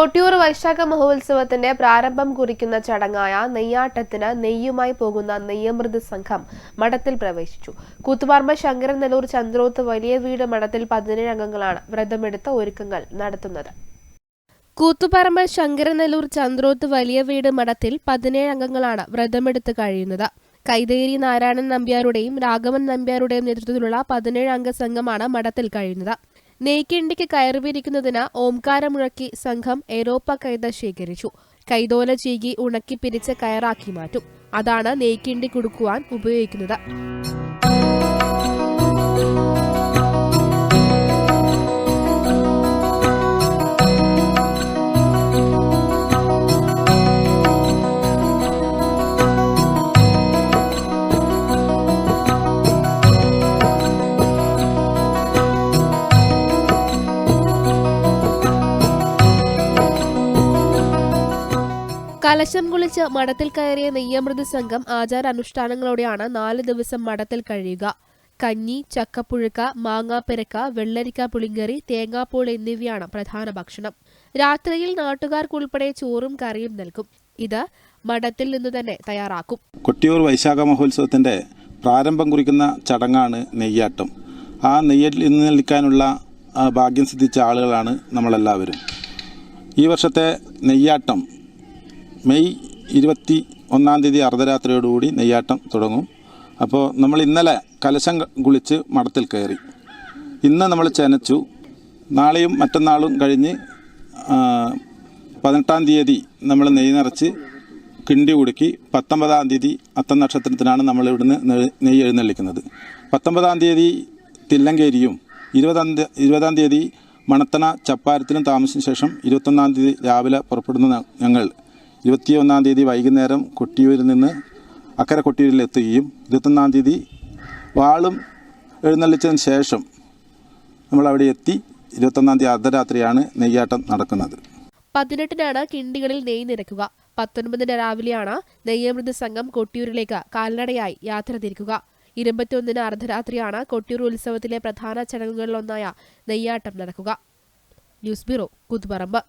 കൊട്ടിയൂർ വൈശാഖ മഹോത്സവത്തിന്റെ പ്രാരംഭം കുറിക്കുന്ന ചടങ്ങായ നെയ്യാട്ടത്തിന് നെയ്യുമായി പോകുന്ന നെയ്യമൃത് സംഘം മഠത്തിൽ പ്രവേശിച്ചു. കൂത്തുപറമ്പ് ശങ്കരൻ നെല്ലൂർ ചന്ദ്രോത്ത് വലിയ വീട് മഠത്തിൽ പതിനേഴ് അംഗങ്ങളാണ് വ്രതമെടുത്ത ഒരുക്കങ്ങൾ നടത്തുന്നത്. കൂത്തുപറമ്പ് ശങ്കരനെല്ലൂർ ചന്ദ്രോത്ത് വലിയ വീട് മഠത്തിൽ പതിനേഴ് അംഗങ്ങളാണ് വ്രതമെടുത്ത് കഴിയുന്നത്. കൈതേരി നാരായണൻ നമ്പ്യാരുടെയും രാഘവൻ നമ്പ്യാരുടെയും നേതൃത്വത്തിലുള്ള പതിനേഴ് അംഗ സംഘമാണ് മഠത്തിൽ കഴിയുന്നത്. നെയ്ക്കിണ്ടിക്ക് കയറിവിരിക്കുന്നതിന് ഓംകാരമുഴക്കി സംഘം ഏരോപ്പ കൈത ശേഖരിച്ചു. കൈതോല ചീകി ഉണക്കി പിരിച്ച് കയറാക്കി മാറ്റും. അതാണ് നെയ്ക്കിണ്ടി കുടുക്കുവാൻ ഉപയോഗിക്കുന്നത്. കലശം കുളിച്ച് മഠത്തിൽ കയറിയ നെയ്യമൃത് സംഘം ആചാര അനുഷ്ഠാനങ്ങളോടെയാണ് നാല് ദിവസം മഠത്തിൽ കഴിയുക. കഞ്ഞി ചക്കപ്പുഴുക്ക മാങ്ങാപ്പെരക്ക വെള്ളരിക്ക പുളിങ്കറി തേങ്ങാപ്പൂൾ എന്നിവയാണ് പ്രധാന ഭക്ഷണം. രാത്രിയിൽ നാട്ടുകാർക്കുൾപ്പെടെ ചോറും കറിയും നൽകും. ഇത് മഠത്തിൽ നിന്ന് തന്നെ തയ്യാറാക്കും. കൊട്ടിയൂർ വൈശാഖ മഹോത്സവത്തിന്റെ പ്രാരംഭം കുറിക്കുന്ന ചടങ്ങാണ് നെയ്യാട്ടം. ആ നെയ്യിൽ നിന്ന് നിൽക്കാനുള്ള ഭാഗ്യം സിദ്ധിച്ച ആളുകളാണ് നമ്മളെല്ലാവരും. ഈ വർഷത്തെ നെയ്യാട്ടം മെയ് ഇരുപത്തി ഒന്നാം തീയതി അർദ്ധരാത്രിയോടുകൂടി നെയ്യാട്ടം തുടങ്ങും. അപ്പോൾ നമ്മൾ ഇന്നലെ കലശം കുളിച്ച് മഠത്തിൽ കയറി. ഇന്ന് നമ്മൾ ചെനച്ചു. നാളെയും മറ്റന്നാളും കഴിഞ്ഞ് പതിനെട്ടാം തീയതി നമ്മൾ നെയ്യ് നിറച്ച് കിണ്ടി കുടുക്കി പത്തൊമ്പതാം തീയതി അത്തം നക്ഷത്രത്തിനാണ് നമ്മൾ ഇവിടുന്ന് നെയ്യ് എഴുന്നള്ളിക്കുന്നത്. പത്തൊമ്പതാം തീയതി തില്ലങ്കേരിയും ഇരുപതാം ഇരുപതാം തീയതി മണത്തണ ചപ്പാരത്തിലും താമസിച്ച ശേഷം ഇരുപത്തൊന്നാം തീയതി രാവിലെ പുറപ്പെടുന്ന ഞങ്ങൾ ഇരുപത്തിയൊന്നാം തീയതി വൈകുന്നേരം കൊട്ടിയൂരിൽ നിന്ന് അക്കരെ കൊട്ടിയൂരിൽ എത്തുകയും ഇരുപത്തൊന്നാം തീയതി വാളും എഴുന്നള്ളിച്ചതിന് ശേഷം നമ്മളവിടെ എത്തി ഇരുപത്തൊന്നാം തീയതി അർദ്ധരാത്രിയാണ് നെയ്യാട്ടം നടക്കുന്നത്. പതിനെട്ടിനാണ് കിണ്ടികളിൽ നെയ്യ് നിരക്കുക. പത്തൊൻപതിന് രാവിലെയാണ് നെയ്യമൃത സംഘം കൊട്ടിയൂരിലേക്ക് കാൽനടയായി യാത്ര തിരിക്കുക. ഇരുപത്തിയൊന്നിന് അർദ്ധരാത്രിയാണ് കൊട്ടിയൂർ ഉത്സവത്തിലെ പ്രധാന ചടങ്ങുകളിലൊന്നായ നെയ്യാട്ടം നടക്കുക. News bureau Koothuparamba